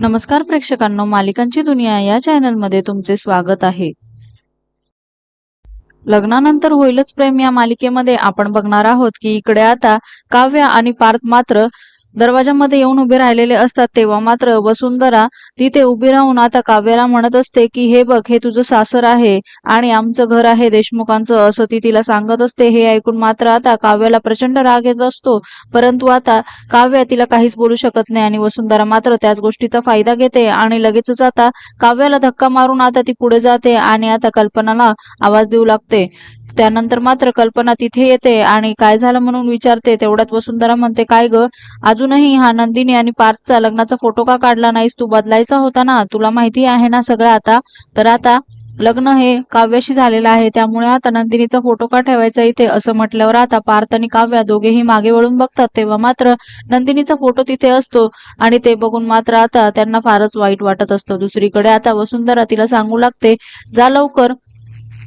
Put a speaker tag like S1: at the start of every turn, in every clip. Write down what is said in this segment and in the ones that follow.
S1: नमस्कार प्रेक्षकांनो मालिकांची दुनिया या चॅनलमध्ये तुमचे स्वागत आहे. लग्नानंतर होईलच प्रेम या मालिकेमध्ये. आपण बघणार आहोत की इकडे आता काव्या आणि पार्थ मात्र दरवाजामध्ये येऊन उभे राहिलेले असतात तेव्हा मात्र वसुंधरा तिथे उभी राहून आता काव्याला म्हणत असते की हे बघ हे तुझं सासर आहे आणि आमचं घर आहे देशमुखांचं असं ती तिला सांगत असते. हे ऐकून मात्र आता काव्याला प्रचंड राग येत असतो. परंतु आता काव्या तिला काहीच बोलू शकत नाही आणि वसुंधरा मात्र त्याच गोष्टीचा फायदा घेते आणि लगेचच आता काव्याला धक्का मारून आता ती पुढे जाते आणि आता कल्पनाला आवाज देऊ लागते. त्यानंतर मात्र कल्पना तिथे येते आणि काय झालं म्हणून विचारते. तेवढ्यात वसुंधरा म्हणते काय ग? अजूनही हा नंदिनी आणि पार्थचा लग्नाचा फोटो का काढला नाहीस? तू बदलायचा होता ना? तुला माहिती आहे ना सगळं आता? तर आता लग्न हे काव्याशी झालेलं आहे. त्यामुळे आता नंदिनीचा फोटो का ठेवायचा इथे? असं म्हटल्यावर आता पार्थ आणि काव्या दोघेही मागे वळून बघतात. तेव्हा मात्र नंदिनीचा फोटो तिथे असतो आणि ते बघून मात्र आता त्यांना फारच वाईट वाटत असतं. दुसरीकडे आता वसुंधरा तिला सांगू लागते जा लवकर.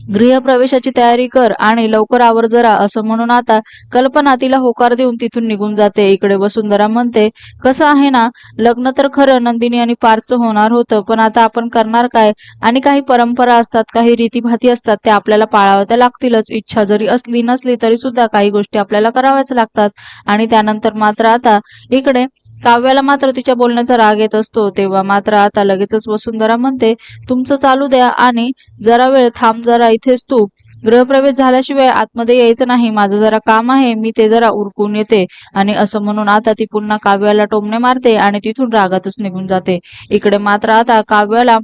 S1: गृहप्रवेशाची तयारी कर आणि लवकर आवर जरा असं म्हणून आता कल्पना तिला होकार देऊन तिथून निघून जाते. इकडे वसुंधरा म्हणते कसं आहे ना लग्न तर खरं नंदिनी आणि पारचं होणार होतं पण आता आपण करणार काय? आणि काही परंपरा असतात काही रीतीभाती असतात त्या आपल्याला पाळाव्या लागतीलच. इच्छा जरी असली नसली तरी सुद्धा काही गोष्टी आपल्याला कराव्याच लागतात. आणि त्यानंतर मात्र आता इकडे काव्याला मात्र तिच्या बोलण्याचा राग येत असतो तेव्हा मात्र आता लगेचच वसुंधरा म्हणते तुमचं चालू द्या आणि जरा वेळ थांब जरा इथेच तू. गृहप्रवेश झाल्याशिवाय आतमध्ये यायचं नाही माझं जरा काम आहे मी ते जरा उरकून येते. आणि असं म्हणून आता ती पुन्हा काव्याला टोमणे मारते आणि तिथून रागातच निघून जाते. इकडे मात्र आता काव्याला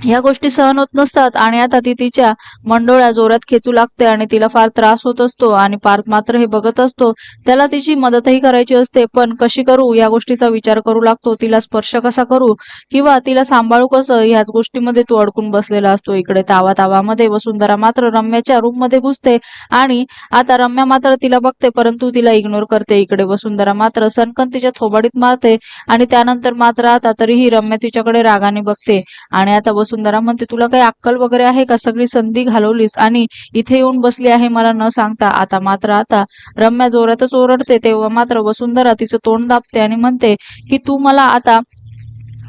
S1: या गोष्टी सहन होत नसतात आणि आता ती तिच्या मंडोळ्या जोरात खेचू लागते आणि तिला फार त्रास होत असतो आणि पार्थ मात्र हे बघत असतो त्याला तिची मदतही करायची असते पण कशी करू या गोष्टीचा विचार करू लागतो तिला स्पर्श कसा करू किंवा तिला सांभाळू कसं ह्याच गोष्टीमध्ये तो अडकून बसलेला असतो इकडे तावा तावामध्ये वसुंधरा मात्र रम्याच्या रूममध्ये घुसते आणि आता रम्या मात्र तिला बघते परंतु तिला इग्नोर करते इकडे वसुंधरा मात्र सनकन तिच्या थोबाडीत मारते आणि त्यानंतर मात्र आता तरीही रम्या तिच्याकडे रागाने बघते आणि आता वसुंधरा म्हणते तुला काही अक्कल वगैरे आहे का? सगळी संधी घालवलीस आणि इथे येऊन बसली आहे मला न सांगता. आता मात्र आता रम्या जोरातच ओरडते तेव्हा मात्र वसुंधरा तिचं तोंड दाबते आणि म्हणते की तू मला आता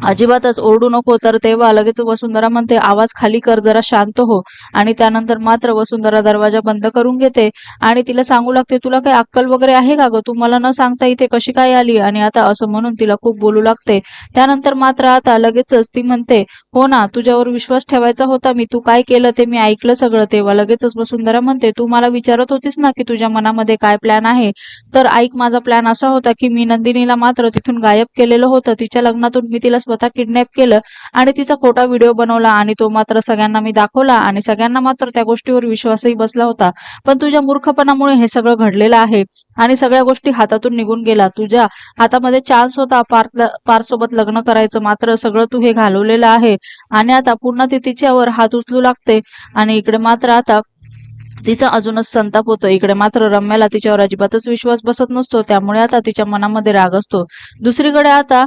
S1: अजिबातच ओरडू नको तर तेव्हा लगेच वसुंधरा म्हणते आवाज खाली कर जरा शांत हो. आणि त्यानंतर मात्र वसुंधरा दरवाजा बंद करून घेते आणि तिला सांगू लागते तुला काही अक्कल वगैरे आहे का ग? तू मला न सांगता इथे कशी काय आली? आणि आता असं म्हणून तिला खूप बोलू लागते. त्यानंतर मात्र आता लगेचच ती म्हणते हो ना तुझ्यावर विश्वास ठेवायचा होता मी तू काय केलं ते मी ऐकलं सगळं. तेव्हा लगेचच वसुंधरा म्हणते तू मला विचारत होतीस ना की तुझ्या मनामध्ये काय प्लॅन आहे? तर ऐक माझा प्लॅन असा होता की मी नंदिनीला मात्र तिथून गायब केलेलं होतं. तिच्या लग्नातून मी तिला स्वतः किडनॅप केलं आणि तिचा खोटा व्हिडिओ बनवला आणि तो मात्र सगळ्यांना मी दाखवला आणि सगळ्यांना मात्र त्या गोष्टीवर विश्वासही बसला होता. पण तुझ्या मूर्खपणामुळे हे सगळं घडलेलं आहे आणि सगळ्या गोष्टी हातातून निघून गेला. तुझ्या हातामध्ये चान्स होता पार्थ सोबत लग्न करायचं मात्र सगळं तू हे घालवलेलं आहे आणि आता पुन्हा ती तिच्यावर हात उचलू लागते आणि इकडे मात्र आता तिचा अजूनच संताप होतो. इकडे मात्र रम्याला तिच्यावर अजिबातच विश्वास बसत नसतो. त्यामुळे आता तिच्या मनामध्ये राग असतो. दुसरीकडे आता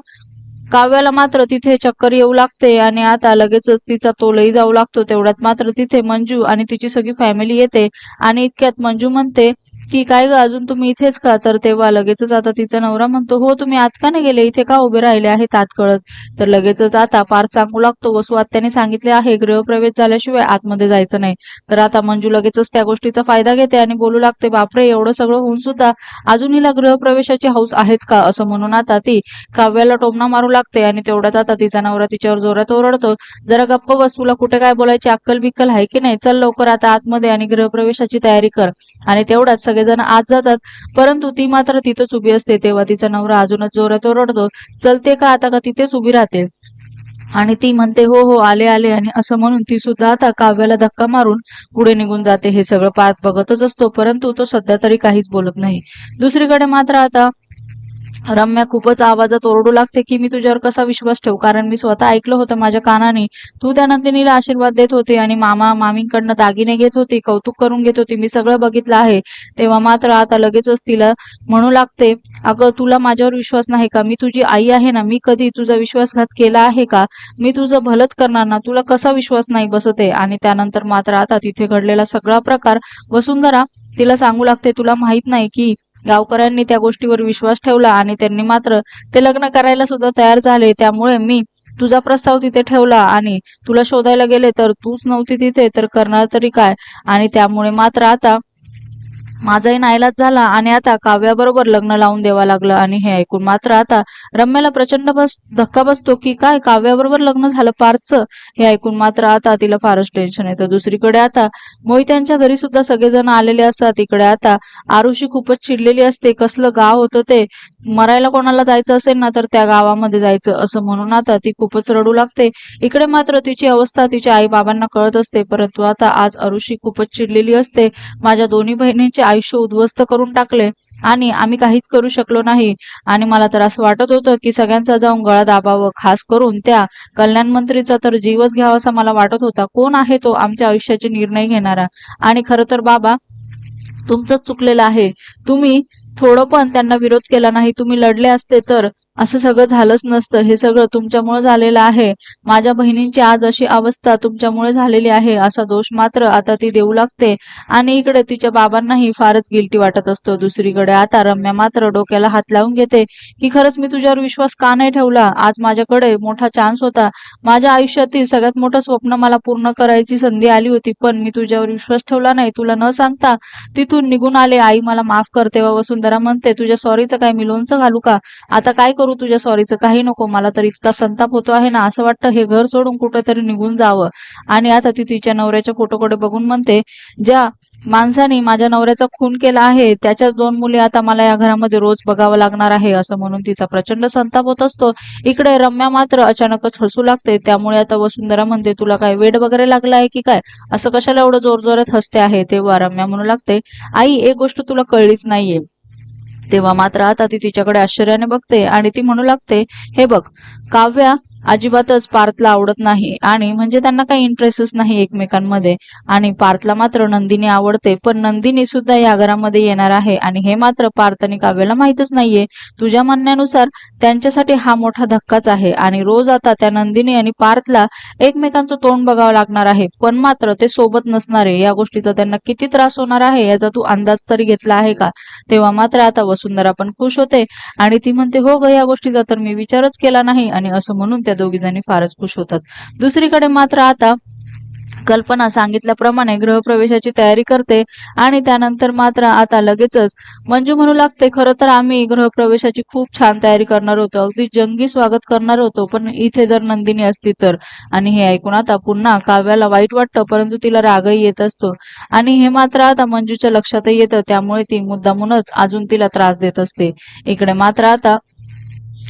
S1: काव्याला मात्र तिथे चक्कर येऊ लागते आणि आता लगेचच तिचा तोलही जाऊ लागतो. तेवढ्यात मात्र तिथे मंजू आणि तिची सगळी फॅमिली येते आणि इतक्यात मंजू म्हणते की काय ग अजून तुम्ही इथेच का? तर तेव्हा लगेचच आता तिचा नवरा म्हणतो हो तुम्ही आत का नाही गेले? इथे का उभे राहिले आहेत आत कळत तर लगेचच आता फार सांगू लागतो. वसू आत्याने सांगितले आहे गृहप्रवेश झाल्याशिवाय आतमध्ये जायचं नाही. तर आता मंजू लगेचच त्या गोष्टीचा फायदा घेते आणि बोलू लागते बापरे एवढं सगळं होऊन सुद्धा अजून हिला गृहप्रवेशाची हौस आहेच का? असं म्हणून आता ती काव्याला टोमणा मारू लागते आणि तेवढ्यात आता तिचा नवरा तिच्यावर जोरात ओरडतो जरा गप्प बस तुला कुठे काय बोलायची अक्कल बिक्कल आहे की नाही? चल लवकर आता आतमध्ये आणि गृहप्रवेशाची तयारी कर. आणि तेवढ्यात सगळेजण आत जातात. परंतु ती मात्र तिथंच उभी असते. तेव्हा तिचा नवरा अजूनच जोरात ओरडतो चलते का आता का तिथेच उभी राहते? आणि ती म्हणते हो हो आले आले. आणि असं म्हणून ती सुद्धा आता काव्याला धक्का मारून पुढे निघून जाते. हे सगळं पाहत बघतच असतो परंतु तो सध्या तरी काहीच बोलत नाही. दुसरीकडे मात्र आता रम्या खूपच आवाजात ओरडू लागते की मी तुझ्यावर कसा विश्वास ठेवू? कारण मी स्वतः ऐकलं होतं माझ्या कानाने. तू त्या नंदिनीला आशीर्वाद देत होती आणि मामा मामींकडनं दागिने घेत होती कौतुक करून घेत होती. मी सगळं बघितलं आहे. तेव्हा मात्र आता लगेचच तिला म्हणू लागते अगं तुला माझ्यावर विश्वास नाही का? मी तुझी आई आहे ना? मी कधी तुझा विश्वासघात केला आहे का? मी तुझं भलंच करणार ना? तुला कसा विश्वास नाही बसते आणि त्यानंतर मात्र आता तिथे घडलेला सगळा प्रकार वसुंधरा तिला सांगू लागते तुला माहीत नाही की गावकऱ्यांनी त्या गोष्टीवर विश्वास ठेवला आणि त्यांनी मात्र ते लग्न करायला सुद्धा तयार झाले. त्यामुळे मी तुझा प्रस्ताव तिथे ठेवला आणि तुला शोधायला गेले तर तूच नव्हती तिथे तर करणार तरी काय? आणि त्यामुळे मात्र आता माझाही नाईलाज झाला आणि आता काव्याबरोबर लग्न लावून द्यावा लागलं. आणि हे ऐकून मात्र आता रम्याला प्रचंड बस धक्का बसतो की काय काव्याबरोबर लग्न झालं फारचं हे ऐकून मात्र आता तिला फारच टेन्शन येतं. दुसरीकडे आता मोहित्यांच्या घरी सुद्धा सगळेजण आलेले असतात. इकडे आता आरुषी खूपच चिडलेली असते. कसलं गाव होतं ते? मरायला कोणाला जायचं असेल ना तर त्या गावामध्ये जायचं. असं म्हणून आता ती खूपच रडू लागते. इकडे मात्र तिची अवस्था तिच्या आई बाबांना कळत असते. परंतु आता आज अरुषी खूपच चिडलेली असते. माझ्या दोन्ही बहिणींचे आयुष्य उद्ध्वस्त करून टाकले. आणि आम्ही काहीच करू शकलो नाही. आणि मला तर असं वाटत होतं की सगळ्यांचा जाऊन गळा दाबावं खास करून त्या कल्याण मंत्रीचा तर जीवच घ्यावा असा मला वाटत होता. कोण आहे तो आमच्या आयुष्याचे निर्णय घेणारा? आणि खरं तर बाबा तुमचंच चुकलेलं आहे. तुम्ही थोडं पण त्यांना विरोध केला नाही. तुम्ही लढले असते तर असं सगळं झालंच नसतं. हे सगळं तुमच्यामुळे झालेलं आहे. माझ्या बहिणींची आज अशी अवस्था तुमच्यामुळे झालेली आहे असा दोष मात्र आता ती देऊ लागते. आणि इकडे तिच्या बाबांनाही फारच गिल्टी वाटत असतो. दुसरीकडे आता रम्या मात्र डोक्याला हात लावून घेते की खरंच मी तुझ्यावर विश्वास का नाही ठेवला? आज माझ्याकडे मोठा चान्स होता. माझ्या आयुष्यातील सगळ्यात मोठं स्वप्न मला पूर्ण करायची संधी आली होती पण मी तुझ्यावर विश्वास ठेवला नाही. तुला न सांगता तिथून निघून आले. आई मला माफ कर तेव्हा वसुंधरा म्हणते तुझ्या सॉरीचं काय? मी लोणचं घालू का? आता काय करू तुझ्या सॉरीचं काही नको. मला तर इतका संताप होतो आहे ना. असं वाटतं हे घर सोडून कुठेतरी निघून जावं. आणि आता ती तिच्या नवऱ्याच्या फोटोकडे बघून म्हणते ज्या माणसाने माझ्या नवऱ्याचा खून केला आहे त्याच्या दोन मुली आता मला या घरामध्ये रोज बघावं लागणार आहे असं म्हणून तिचा प्रचंड संताप होत असतो. इकडे रम्या मात्र अचानकच हसू लागते. त्यामुळे आता वसुंधरा म्हणते तुला काय वेड वगैरे लागला आहे की काय? असं कशाला एवढं जोरजोरात हसते आहे? तेव्हा रम्या म्हणू लागते आई एक गोष्ट तुला कळलीच नाहीये. तेव्हा मात्र आता ती तिच्याकडे आश्चर्याने बघते आणि ती म्हणू लागते हे बघ काव्या अजिबातच पार्थला आवडत नाही. आणि म्हणजे त्यांना काही इंटरेस्टच नाही एकमेकांमध्ये. आणि पार्थला मात्र नंदिनी आवडते. पण नंदिनी सुद्धा या घरामध्ये येणार आहे. आणि हे मात्र पार्थ आणि काव्याला माहितच नाहीये. तुझ्या म्हणण्यानुसार त्यांच्यासाठी हा मोठा धक्काच आहे. आणि रोज आता त्या नंदिनी आणि पार्थला एकमेकांचं तोंड बघावं लागणार आहे. पण मात्र ते सोबत नसणारे. या गोष्टीचा त्यांना किती त्रास होणार आहे याचा तू अंदाज तरी घेतला आहे का? तेव्हा मात्र आता वसुंधरा पण खुश होते. आणि ती म्हणते हो ग या गोष्टीचा तर मी विचारच केला नाही. आणि असं म्हणून त्या दोघी जणी फारच खुश होतात. दुसरीकडे मात्र आता कल्पना सांगितल्याप्रमाणे गृहप्रवेशाची तयारी करते आणि त्यानंतर मात्र आता लगेचच मंजू म्हणू लागते खरं तर आम्ही गृहप्रवेशाची खूप छान तयारी करणार होतो. अगदी जंगी स्वागत करणार होतो पण इथे जर नंदिनी असती तर. आणि हे ऐकून आता पुन्हा काव्याला वाईट वाटतं परंतु तिला रागही येत असतो. आणि हे मात्र आता मंजूच्या लक्षातही येतं त्यामुळे ती मुद्दामूनच अजून तिला त्रास देत असते. इकडे मात्र आता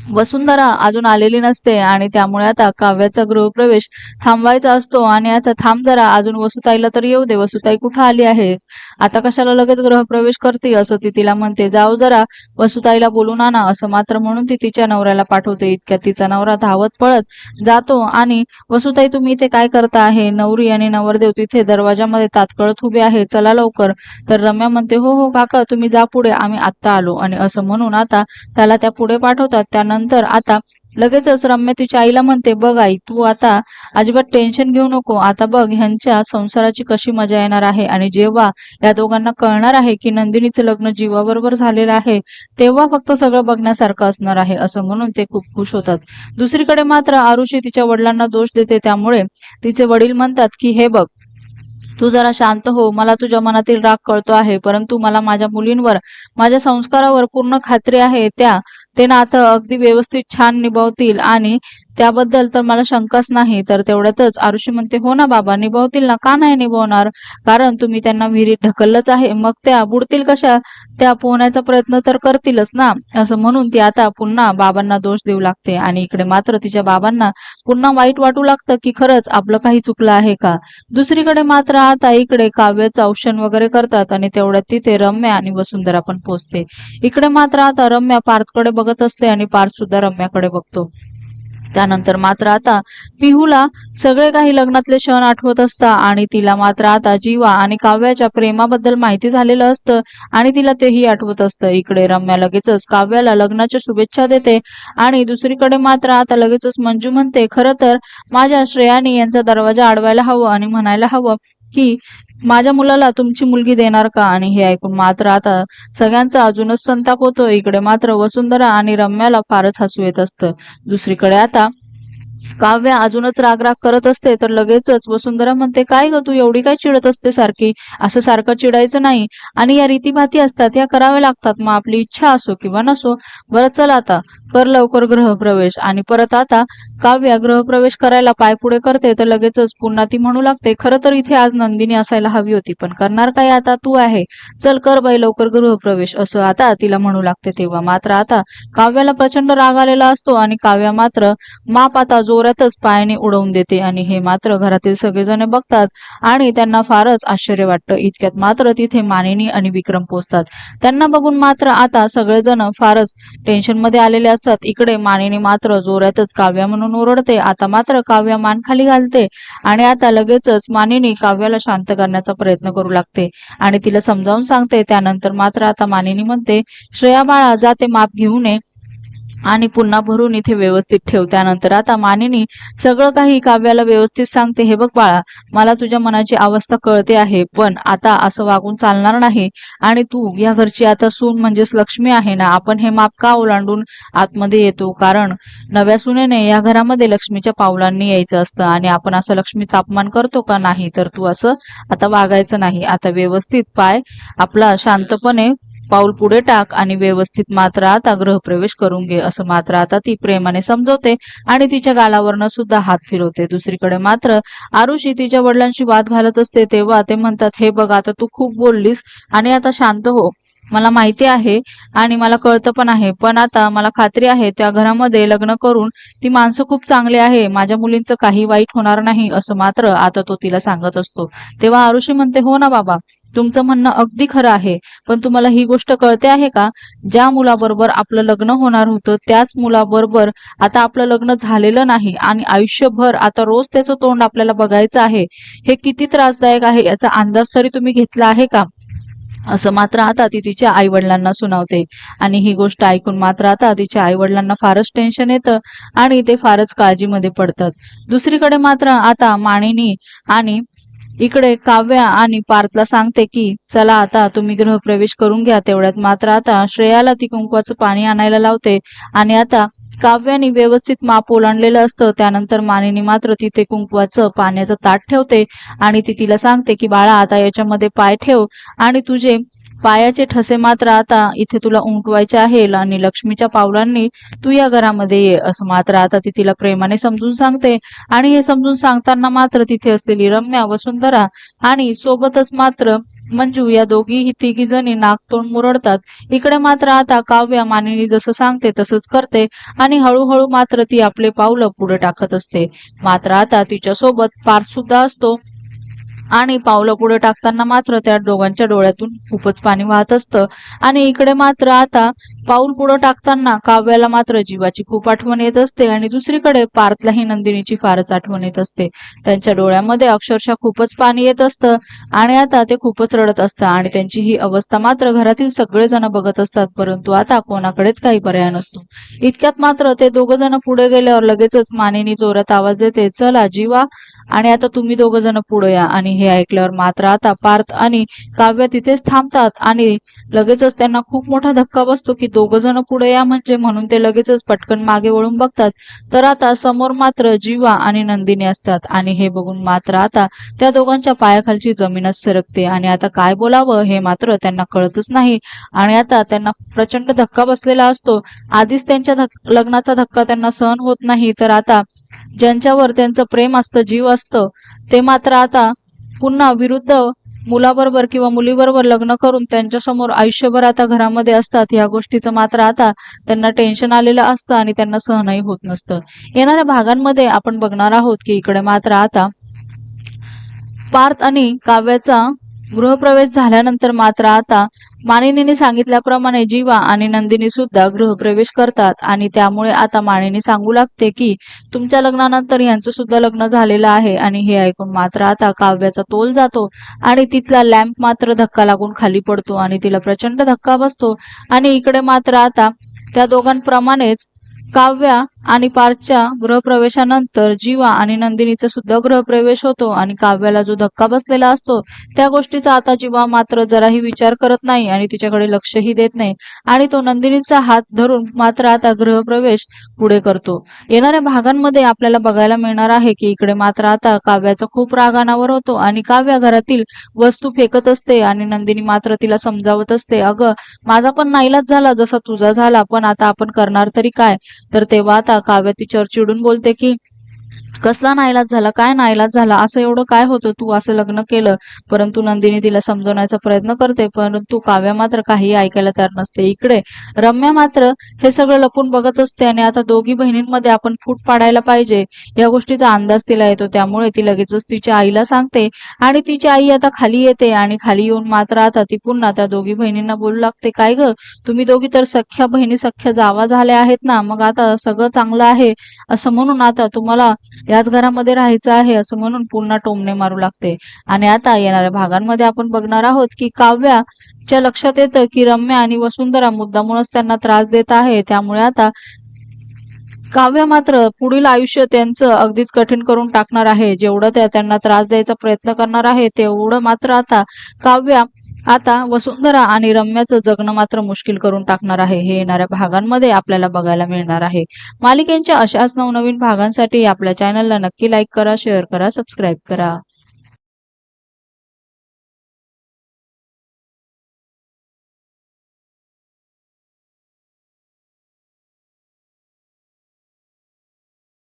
S1: वसुंधरा अजून आलेली नसते आणि त्यामुळे आता काव्याचा गृहप्रवेश थांबवायचा असतो आणि आता थांब जरा अजून वसुताईला तर येऊ दे वसुताई कुठं आली आहे? आता कशाला लगेच गृहप्रवेश करते? असं ती तिला म्हणते. जाऊ जरा वसुताईला बोलून आणा. असं मात्र म्हणून ती तिच्या नवऱ्याला पाठवते. इतक्या तिचा नवरा धावत पळत जातो आणि वसुताई तुम्ही इथे काय करता आहे? नवरी आणि नवरदेव तिथे दरवाजामध्ये तात्कळत उभे आहे. चला लवकर. तर रम्या म्हणते हो हो काका तुम्ही जा पुढे. आम्ही आत्ता आलो. आणि असं म्हणून आता त्याला त्या पुढे पाठवतात. नंतर आता लगेचच रम्या तिच्या आईला म्हणते बघ आई तू आता अजिबात टेन्शन घेऊ नको. आता बघ ह्यांच्या संसाराची कशी मजा येणार आहे आणि जेव्हा या दोघांना कळणार आहे की नंदिनीचं लग्न जीवाबरोबर झालेलं आहे तेव्हा फक्त सगळं बघण्यासारखं असणार आहे असं म्हणून ते खूप खुश होतात. दुसरीकडे मात्र आरुषी तिच्या वडिलांना दोष देते. त्यामुळे तिचे वडील म्हणतात की हे बघ तू जरा शांत हो. मला तुझ्या मनातील राग कळतो आहे परंतु मला माझ्या मुलींवर माझ्या संस्कारावर पूर्ण खात्री आहे. त्या ते नातं अगदी व्यवस्थित छान निभावतील आणि त्याबद्दल तर मला शंकाच नाही. तर तेवढ्यातच आरुषी म्हणते हो ना बाबा निभावतील ना. का नाही निभावणार? कारण तुम्ही त्यांना विहिरीत ढकललंच आहे. मग त्या बुडतील कशा? त्या पोहण्याचा प्रयत्न तर करतीलच ना. असं म्हणून ती आता पुन्हा बाबांना दोष देऊ लागते. आणि इकडे मात्र तिच्या बाबांना पुन्हा वाईट वाटू लागतं की खरंच आपलं काही चुकलं आहे का? दुसरीकडे मात्र आता इकडे काव्याचं औषण वगैरे करतात आणि तेवढ्यात तिथे रम्या आणि वसुंधरा पण पोहोचते इकडे मात्र आता रम्या पार्थकडे बघत असते आणि पार्थ सुद्धा रम्याकडे बघतो. त्यानंतर मात्र आता पिहूला सगळे काही लग्नातले क्षण आठवत असता आणि तिला मात्र आता जीवा आणि काव्याच्या प्रेमाबद्दल माहिती झालेलं असतं आणि तिला तेही आठवत असतं. इकडे रम्या लगेचच काव्याला लग्नाच्या शुभेच्छा देते आणि दुसरीकडे मात्र आता लगेचच मंजू म्हणते खरं तर माझ्या श्रेयाने यांचा दरवाजा अडवायला हवं आणि म्हणायला हवं. की माझ्या मुलाला तुमची मुलगी देणार का? आणि हे ऐकून मात्र आता सगळ्यांचा अजूनच संताप होतो इकडे मात्र वसुंधरा आणि रम्याला फारच हसू येत असतं. दुसरीकडे आता काव्य अजूनच रागराग करत असते तर लगेचच वसुंधरा म्हणते काय ग तू? एवढी काय चिडत असते सारखी? असं सारखं चिडायचं नाही. आणि या रीतीभाती असतात या कराव्या लागतात. मग आपली इच्छा असो किंवा नसो. बरं चल आता. कर लवकर ग्रहप्रवेश आणि परत आता काव्य ग्रहप्रवेश करायला पाय पुढे करते तर लगेचच पुन्हा ती म्हणू लागते खरं तर इथे आज नंदिनी असायला हवी होती पण करणार काय आता? तू आहे. चल कर बाई लवकर गृहप्रवेश. असं आता तिला म्हणू लागते तेव्हा. मात्र आता काव्याला प्रचंड राग आलेला असतो आणि काव्या मात्र माप आता जोरातच पायाने उडवून देते. आणि हे मात्र घरातील सगळेजण बघतात आणि त्यांना फारच आश्चर्य वाटतं. इतक्यात मात्र तिथे मानिनी आणि विक्रम पोचतात. त्यांना बघून मात्र आता सगळेजण फारच टेन्शनमध्ये आलेले असतात. इकडे मानिनी मात्र जोरातच काव्या म्हणून ओरडते. आता मात्र काव्या मान खाली घालते आणि आता लगेचच मानिनी काव्याला शांत करण्याचा प्रयत्न करू लागते आणि तिला समजावून सांगते. त्यानंतर मात्र आता मानिनी म्हणते श्रेया बाळा जाते माप घेऊन ये आणि पुन्हा भरून इथे व्यवस्थित ठेव. त्यानंतर आता मानिनी सगळं काही काव्याला व्यवस्थित सांगते. हे बघ बाळा मला तुझ्या मनाची अवस्था कळते आहे पण आता असं वागून चालणार नाही. आणि तू या घरची आता सून म्हणजेच लक्ष्मी आहे ना आपण हे माप का ओलांडून आतमध्ये येतो? कारण नव्या सुनेने या घरामध्ये लक्ष्मीच्या पावलांनी यायचं असतं. आणि आपण असं लक्ष्मीचा अपमान करतो का नाही तर तू असं आता वागायचं नाही. आता व्यवस्थित पाय आपला शांतपणे पाऊल पुढे टाक आणि व्यवस्थित मात्र आता गृहप्रवेश करून घे असं मात्र आता ती प्रेमाने समजवते आणि तिच्या गालावरनं सुद्धा हात फिरवते. दुसरीकडे मात्र आरुषी तिच्या वडिलांशी वाद घालत असते तेव्हा ते म्हणतात हे बघ आता तू खूप बोललीस आणि आता शांत हो. मला माहिती आहे आणि मला कळतं पण आहे पण आता मला खात्री आहे त्या घरामध्ये लग्न करून ती माणसं खूप चांगली आहे माझ्या मुलींचं काही वाईट होणार नाही असं मात्र आता तो तिला सांगत असतो. तेव्हा आरुषी म्हणते हो ना बाबा तुमचं म्हणणं अगदी खरं आहे पण तुम्हाला ही गोष्ट कळते आहे का? ज्या मुलाबरोबर आपलं लग्न होणार होतं त्याच मुलाबरोबर आता आपलं लग्न झालेलं नाही आणि आयुष्यभर आता रोज त्याचं तोंड आपल्याला बघायचं आहे हे किती त्रासदायक आहे याचा अंदाज तरी तुम्ही घेतला आहे का? असं मात्र आता ती तिच्या आई वडिलांना सुनावते. आणि ही गोष्ट ऐकून मात्र आता तिच्या आई वडिलांना फारच टेन्शन येतं आणि ते फारच काळजीमध्ये पडतात. दुसरीकडे मात्र आता माणिनी आणि इकडे काव्या आणि पार्थला सांगते की चला आता तुम्ही गृहप्रवेश करून घ्या तेवढ्यात. मात्र आता श्रेयाला ती कुंकवाचं पाणी आणायला लावते आणि आता काव्याने व्यवस्थित माप ओलांडलेलं असतं. त्यानंतर मानिनी मात्र तिथे कुंकवाचं पाण्याचं ताट ठेवते आणि ती तिला सांगते की बाळा आता याच्यामध्ये पाय ठेव आणि तुझे पायाचे ठसे मात्र आता इथे तुला उमटवायचे आहे आणि लक्ष्मीच्या पावलांनी तू या घरामध्ये ये असं मात्र आता ती तिला प्रेमाने समजून सांगते. आणि हे समजून सांगताना मात्र तिथे असलेली रम्या वसुंधरा आणि सोबतच मात्र मंजू या दोघीही तिघी जणी नाक तोंड मुरडतात. इकडे मात्र आता काव्या मानिनी जसं सांगते तसंच करते आणि हळूहळू मात्र ती आपले पावलं पुढे टाकत असते. मात्र आता तिच्या सोबत पार्थ सुद्धा असतो. आणि पावलं पुढे टाकताना मात्र त्या दोघांच्या डोळ्यातून खूपच पाणी वाहत असतं. आणि इकडे मात्र आता पाऊल पुढे टाकताना काव्याला मात्र जीवाची खूप आठवण येत असते आणि दुसरीकडे पार्थलाही नंदिनीची फारच आठवण येत असते. त्यांच्या डोळ्यामध्ये अक्षरशः खूपच पाणी येत असतं आणि आता ते खूपच रडत असतं आणि त्यांची ही अवस्था मात्र घरातील सगळेजण बघत असतात परंतु आता कोणाकडेच काही पर्याय नसतो. इतक्यात मात्र ते दोघ जण पुढे गेल्यावर लगेचच मानेनी जोरात आवाज देते चला जीवा. आणि आता तुम्ही दोघ जण पुढे या. आणि हे ऐकल्यावर मात्र आता पार्थ आणि काव्य तिथेच थांबतात आणि लगेचच त्यांना खूप मोठा धक्का बसतो की दोघ जण पुढे या म्हणजे म्हणून ते लगेचच पटकन मागे वळून बघतात. तर आता समोर मात्र जीवा आणि नंदिनी असतात. आणि हे बघून मात्र आता त्या दोघांच्या पायाखालची जमीनच सरकते. आणि आता काय बोलावं हे मात्र त्यांना कळतच नाही. आणि आता त्यांना प्रचंड धक्का बसलेला असतो. आधीच त्यांच्या लग्नाचा धक्का त्यांना सहन होत नाही. तर आता ज्यांच्यावर त्यांचं प्रेम असतं जीव असतं ते मात्र आता पुन्हा विरुद्ध मुलाबरोबर किंवा मुलीबरोबर लग्न करून त्यांच्यासमोर आयुष्यभर आता घरामध्ये असतात या गोष्टीचं मात्र आता त्यांना टेन्शन आलेलं असतं आणि त्यांना सहनही होत नसतं. येणाऱ्या भागांमध्ये आपण बघणार आहोत की इकडे मात्र आता पार्थ आणि काव्याचा गृहप्रवेश झाल्यानंतर मात्र आता मानिनीने सांगितल्याप्रमाणे जीवा आणि नंदिनी सुद्धा गृहप्रवेश करतात. आणि त्यामुळे आता मानिनी सांगू लागते की तुमच्या लग्नानंतर यांचं सुद्धा लग्न झालेलं आहे. आणि हे ऐकून मात्र आता काव्याचा तोल जातो आणि तिथला लॅम्प मात्र धक्का लागून खाली पडतो आणि तिला प्रचंड धक्का बसतो. आणि इकडे मात्र आता त्या दोघांप्रमाणेच काव्या आणि पार्थच्या गृहप्रवेशानंतर जीवा आणि नंदिनीचा सुद्धा गृहप्रवेश होतो आणि काव्याला जो धक्का बसलेला असतो त्या गोष्टीचा आता जीवा मात्र जराही विचार करत नाही आणि तिच्याकडे लक्षही देत नाही आणि तो नंदिनीचा हात धरून मात्र आता गृहप्रवेश पुढे करतो. येणाऱ्या भागांमध्ये आपल्याला बघायला मिळणार आहे की इकडे मात्र आता काव्याचा खूप राग अनावर होतो आणि काव्या घरातील वस्तू फेकत असते आणि नंदिनी मात्र तिला समजावत असते अगं माझा पण नाईलाज झाला जसा तुझा झाला पण आता आपण करणार तरी काय? तर तेव्हा आता काव्य तिच्यावर चिडून बोलते की कसला नाईलाज झाला काय नाईलाज झाला असं एवढं काय होतं? तू असं लग्न केलं परंतु नंदिनी तिला समजवण्याचा प्रयत्न करते परंतु काव्या मात्र काही ऐकायला तयार नसते. इकडे रम्या मात्र हे सगळं लपून बघत असते आणि आता दोघी बहिणींमध्ये आपण फूट पाडायला पाहिजे या गोष्टीचा अंदाज तिला येतो. त्यामुळे ती लगेचच तिच्या आईला सांगते आणि तिची आई आता खाली येते आणि खाली येऊन मात्र आता ती पुन्हा त्या दोघी बहिणींना बोलू लागते काय ग तुम्ही दोघी तर सख्या बहिणी सख्या जावा झाल्या आहेत ना मग आता सगळं चांगलं आहे असं म्हणून आता तुम्हाला याच घरामध्ये राहायचं आहे असं म्हणून पुन्हा टोमणे मारू लागते. आणि आता येणाऱ्या भागांमध्ये आपण बघणार आहोत की काव्याच्या लक्षात येतं की रम्या आणि वसुंधरा मुद्दामूनच त्यांना त्रास देत आहे. त्यामुळे आता काव्य मात्र पुढील आयुष्य त्यांचं अगदीच कठीण करून टाकणार आहे. जेवढं त्या त्यांना त्रास द्यायचा प्रयत्न करणार आहे तेवढं मात्र आता काव्या आता वसुंधरा आणि रम्याचं जगणं मात्र मुश्किल करून टाकणार आहे. हे येणाऱ्या भागांमध्ये आपल्याला बघायला मिळणार आहे. मालिकेंच्या अशाच नवनवीन भागांसाठी आपल्या चॅनलला नक्की लाईक करा शेअर करा सबस्क्राईब करा.